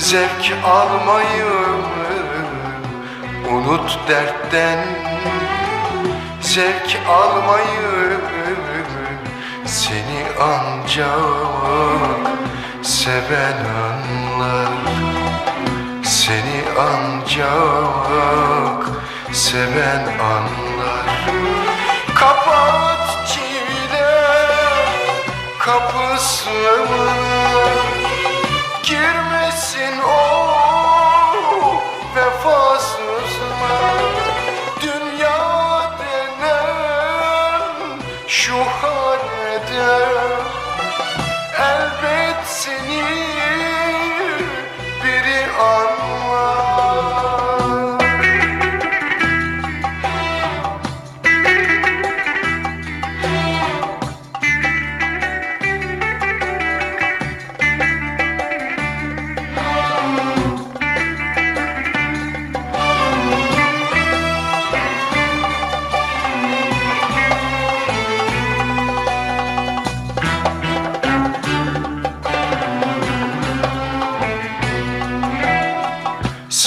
zevk almayı Unut dertten. Zevk almayı Seni ancak seven anlar. Seni ancak seven anlar. Kapat çile kapısını Girmesin o vefasızlar Dünya denen şu halde Elbet seni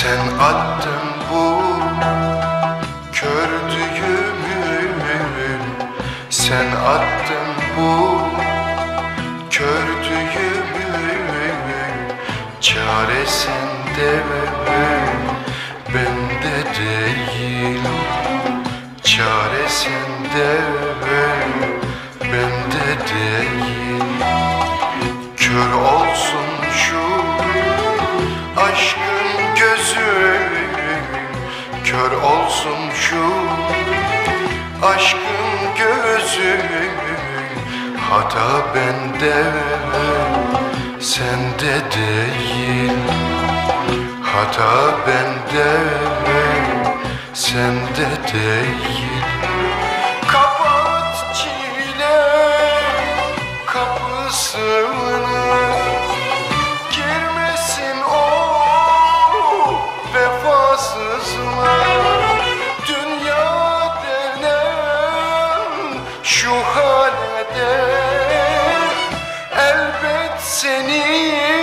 Sen attın bu kör düğümü. Sen attın bu kör düğümü. Çare sende bende değil Çare sende bende değil Kör olsun şu aşkın gözü Hata bende sende değil. Hata bende sende değil şu halde Elbet seni